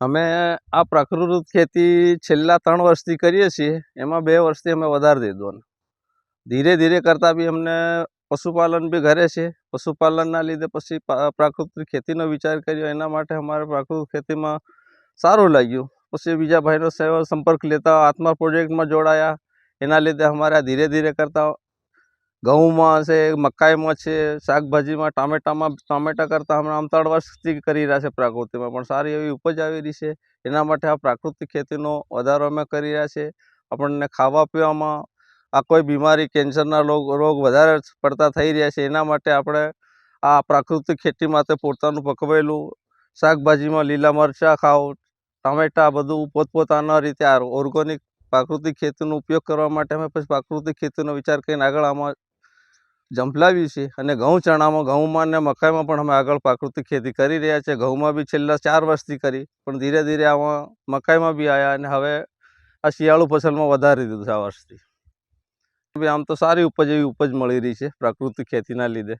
અમે આ પ્રાકૃતિક ખેતી છેલ્લા ત્રણ વર્ષથી કરીએ છીએ. એમાં બે વર્ષથી અમે વધારી દીધું ધીરે ધીરે કરતાં બી અમને પશુપાલન બી ઘરે છે. પશુપાલનના લીધે પછી પ્રાકૃતિક ખેતીનો વિચાર કર્યો. એના માટે અમારે પ્રાકૃતિક ખેતીમાં સારું લાગ્યું. પછી બીજા ભાઈનો સંપર્ક લેતા, આત્મા પ્રોજેક્ટમાં જોડાયા. એના લીધે અમારે ધીરે ધીરે કરતાં ઘઉંમાં છે, મકાઈમાં છે, શાકભાજીમાં, ટામેટામાં, ટામેટા કરતાં હમણાં આમ ત્રણ વર્ષથી કરી રહ્યા છે પ્રાકૃતિમાં. પણ સારી એવી ઉપજ આવી રહી છે. એના માટે આ પ્રાકૃતિક ખેતીનો વધારો અમે કરી રહ્યા છે આપણને ખાવા પીવામાં આ કોઈ બીમારી, કેન્સરના રોગ રોગ વધારે પડતા થઈ રહ્યા છે. એના માટે આપણે આ પ્રાકૃતિક ખેતી માટે પોતાનું પકવેલું શાકભાજીમાં લીલા મરચાં ખાઓ, ટામેટાં બધું પોતપોતાના રીતે ઓર્ગોનિક પ્રાકૃતિક ખેતીનો ઉપયોગ કરવા માટે અમે પછી પ્રાકૃતિક ખેતીનો વિચાર કરીને આગળ આમાં ઝંપલાવ્યું છે અને ઘઉં ચણામાં, ઘઉંમાં ને મકાઈમાં પણ અમે આગળ પ્રાકૃતિક ખેતી કરી રહ્યા છે. ઘઉંમાં બી છેલ્લા ચાર વર્ષથી કરી, પણ ધીરે ધીરે આમાં મકાઈમાં બી આવ્યા અને હવે આ શિયાળુ ફસલમાં વધારી દીધું છે આ વર્ષથી. આમ તો સારી ઉપજ, એવી ઉપજ મળી રહી છે પ્રાકૃતિક ખેતીના લીધે.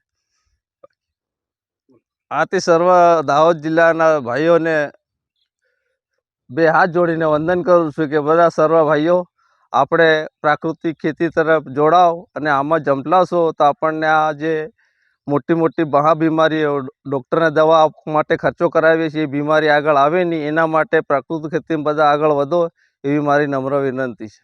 આથી સર્વ દાહોદ જિલ્લાના ભાઈઓને બે હાથ જોડીને વંદન કરું છું કે બધા સર્વ ભાઈઓ આપણે પ્રાકૃતિક ખેતી તરફ જોડાવ અને આમાં જંપલાશો તો આપણને આ જે મોટી મોટી મહા બીમારીઓ ડૉક્ટરને દવા માટે ખર્ચો કરાવીએ છીએ, એ બીમારી આગળ આવે નહીં, એના માટે પ્રાકૃતિક ખેતીમાં બધા આગળ વધો, એવી મારી નમ્ર વિનંતી છે.